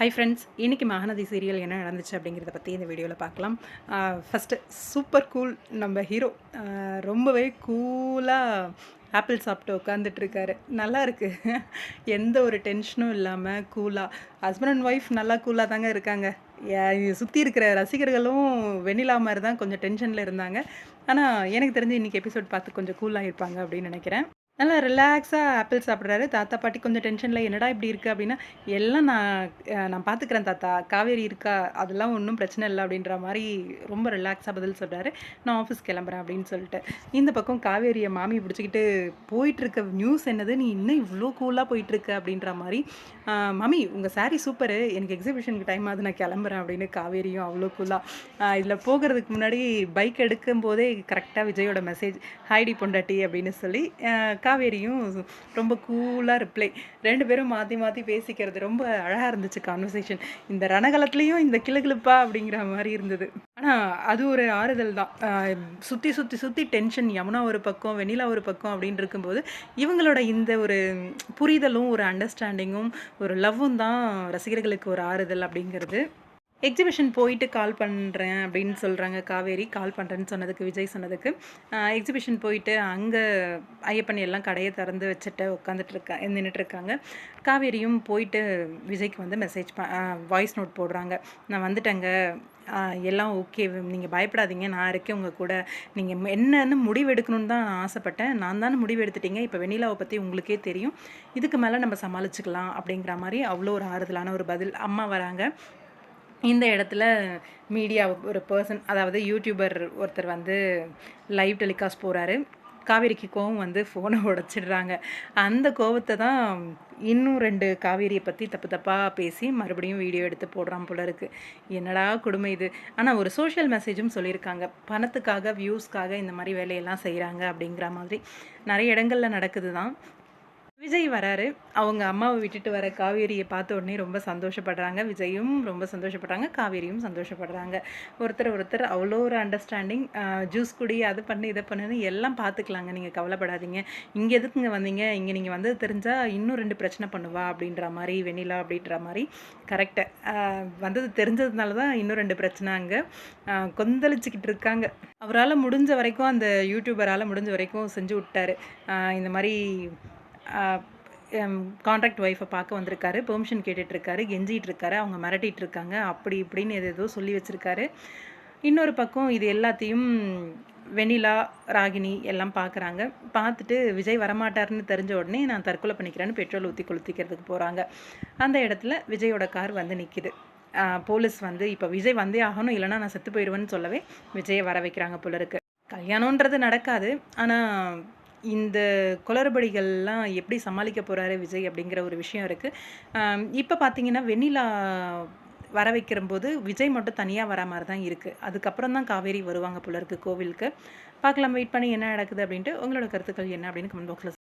Hi friends இன்றைக்கி Mahanadi serial என்ன நடந்துச்சு அப்படிங்கிறத பற்றி இந்த வீடியோவில் பார்க்கலாம். ஃபஸ்ட்டு சூப்பர் கூல் நம்ம ஹீரோ ரொம்பவே கூலாக ஆப்பிள் சாப்பிட்டு உட்காந்துட்ருக்காரு நல்லா இருக்குது எந்த ஒரு டென்ஷனும் இல்லாமல் கூலாக ஹஸ்பண்ட் அண்ட் ஒய்ஃப் நல்லா கூலாக தாங்க இருக்காங்க. சுற்றி இருக்கிற ரசிகர்களும் வெண்ணிலா மாதிரி தான் கொஞ்சம் டென்ஷனில் இருந்தாங்க. ஆனால் எனக்கு தெரிஞ்சு இன்றைக்கி எபிசோட் பார்த்து கொஞ்சம் கூலாக இருப்பாங்க அப்படின்னு நினைக்கிறேன். நல்லா ரிலாக்ஸாக ஆப்பிள் சாப்பிட்றாரு. தாத்தா பாட்டி கொஞ்சம் டென்ஷனில் என்னடா இப்படி இருக்குது அப்படின்னா எல்லாம் நான் நான் பார்த்துக்கிறேன் தாத்தா. காவேரி இருக்கா? அதெல்லாம் ஒன்றும் பிரச்சனை இல்லை. அப்படின்ற மாதிரி ரொம்ப ரிலாக்ஸாக பதில் சொல்கிறாரு நான் ஆஃபீஸ் கிளம்புறேன் அப்படின்னு சொல்லிட்டு. இந்த பக்கம் காவேரியை மாமி பிடிச்சிக்கிட்டு போயிட்டுருக்க நியூஸ் என்னது? நீ இன்னும் இவ்வளோ கூலாக போயிட்டுருக்க அப்படின்ற மாதிரி மாமி உங்கள் சாரீ சூப்பரு எனக்கு எக்ஸிபிஷனுக்கு டைம் ஆகுது. நான் கிளம்புறேன் அப்படின்னு காவேரியும் அவ்வளோ கூலாக இதில் போகிறதுக்கு முன்னாடி பைக் எடுக்கும் போதே கரெக்டாக விஜயோட மெசேஜ் ஹைடி பொண்டாட்டி அப்படின்னு சொல்லி காவேரியும் ரொம்ப கூலாக ரிப்ளை ரெண்டு பேரும் மாற்றி மாற்றி பேசிக்கிறது ரொம்ப அழகாக இருந்துச்சு கான்வர்சேஷன் இந்த ரணகலத்துலேயும் இந்த கிளுகிழுப்பா அப்படிங்கிற மாதிரி இருந்தது. ஆனால் அது ஒரு ஆறுதல் தான். சுற்றி சுற்றி சுற்றி டென்ஷன் யமுனா ஒரு பக்கம் வெண்ணிலா ஒரு பக்கம் அப்படின்னு இருக்கும்போது இவங்களோட இந்த ஒரு புரிதலும் ஒரு அண்டர்ஸ்டாண்டிங்கும் ஒரு லவ்வும் தான் ரசிகர்களுக்கு ஒரு ஆறுதல் அப்படிங்கிறது. எக்ஸிபிஷன் போயிட்டு கால் பண்ணுறேன் அப்படின்னு சொல்கிறாங்க காவேரி கால் பண்ணுறேன்னு சொன்னதுக்கு விஜய் சொன்னதுக்கு. எக்ஸிபிஷன் போயிட்டு அங்கே ஐயப்பன் எல்லாம் கடையை திறந்து வச்சுட்டு உட்காந்துட்ருக்கா நின்றுட்டு இருக்காங்க. காவேரியும் போயிட்டு விஜய்க்கு வந்து மெசேஜ் வாய்ஸ் நோட் போடுறாங்க. நான் வந்துட்டேங்க. எல்லாம் ஓகே நீங்கள் பயப்படாதீங்க. நான் இருக்கேன் உங்கள் கூட. நீங்கள் என்னன்னு முடிவு எடுக்கணும்னு தான் நான் ஆசைப்பட்டேன். நான் தானே முடிவு எடுத்துட்டீங்க இப்போ வெண்ணிலாவை பற்றி உங்களுக்கே தெரியும். இதுக்கு மேலே நம்ம சமாளிச்சுக்கலாம் அப்படிங்கிற மாதிரி அவ்வளோ ஒரு ஆறுதலான ஒரு பதில் அம்மா வராங்க. இந்த இடத்துல மீடியா ஒரு பர்சன் அதாவது யூடியூபர் ஒருத்தர் வந்து லைவ் டெலிகாஸ்ட் போகிறாரு காவேரிக்கு கோவம் வந்து ஃபோனை உடைச்சிடுறாங்க. அந்த கோவத்தை தான் இன்னும் ரெண்டு காவேரியை பற்றி தப்பு தப்பாக பேசி மறுபடியும் வீடியோ எடுத்து போடுறான் போல இருக்குது என்னடா கொடுமை இது? ஆனால் ஒரு சோஷியல் மெசேஜும் சொல்லியிருக்காங்க. பணத்துக்காக வியூஸ்க்காக இந்த மாதிரி வேலையெல்லாம் செய்கிறாங்க அப்படிங்கிற மாதிரி. நிறைய இடங்களில் நடக்குது தான் விஜய் வராரு. அவங்க அம்மாவை விட்டுட்டு வர காவேரியை பார்த்த உடனே ரொம்ப சந்தோஷப்படுறாங்க. விஜயும் ரொம்ப சந்தோஷப்படுறாங்க. காவேரியும் சந்தோஷப்படுறாங்க. ஒருத்தர் ஒருத்தர் அவ்வளோ ஒரு அண்டர்ஸ்டாண்டிங் ஜூஸ் குடி அது பண்ணு இதை பண்ணுன்னு எல்லாம் பார்த்துக்கலாங்க. நீங்கள் கவலைப்படாதீங்க. இங்கே எதுக்குங்க வந்தீங்க? இங்கே நீங்கள் வந்தது தெரிஞ்சால் இன்னும் ரெண்டு பிரச்சனை பண்ணுவா அப்படின்ற மாதிரி வெண்ணிலா அப்படின்ற மாதிரி கரெக்டாக வந்தது தெரிஞ்சதுனால தான் இன்னும் ரெண்டு பிரச்சனை அங்கே கொந்தளிச்சிக்கிட்டு இருக்காங்க. அவரால் முடிஞ்ச வரைக்கும் அந்த யூடியூபரால் முடிஞ்ச வரைக்கும் செஞ்சு விட்டாரு. இந்த மாதிரி கான்ட்ராக்ட் ஒய்ஃபை பார்க்க வந்திருக்காரு பெர்மிஷன் கேட்டுட்ருக்காரு கெஞ்சிகிட்ருக்காரு அவங்க மிரட்டிகிட்டு இருக்காங்க அப்படி இப்படின்னு எது ஏதோ சொல்லி வச்சுருக்காரு. இன்னொரு பக்கம் இது எல்லாத்தையும் வெண்ணிலா ராகினி எல்லாம் பார்க்குறாங்க. பார்த்துட்டு விஜய் வரமாட்டாருன்னு தெரிஞ்ச உடனே நான் தற்கொலை பண்ணிக்கிறேன்னு பெட்ரோல் ஊற்றி கொளுத்திக்கிறதுக்கு போகிறாங்க அந்த இடத்துல விஜயோட கார் வந்து நிற்கிது போலீஸ் வந்து இப்போ விஜய் வந்தே ஆகணும் இல்லைன்னா நான் செத்து போயிடுவேன்னு சொல்லவே விஜயை வர வைக்கிறாங்க போல இருக்கு. கல்யாணன்றது நடக்காது ஆனால் இந்த குளறுபடிகள்லாம் எப்படி சமாளிக்க போகிறாரு விஜய் அப்படிங்கிற ஒரு விஷயம் இருக்குது இப்போ பார்த்தீங்கன்னா வெண்ணிலா வர வைக்கிறம்போது விஜய் மட்டும் தனியாக வர மாதிரி தான் இருக்குது அதுக்கப்புறம் தான் காவேரி வருவாங்க போல இருக்குது கோவிலுக்கு. பார்க்கலாம் வெயிட் பண்ணி என்ன நடக்குது அப்படின்ட்டு உங்களோட கருத்துக்கள் என்ன அப்படின்னு கமெண்ட் பாக்ஸில்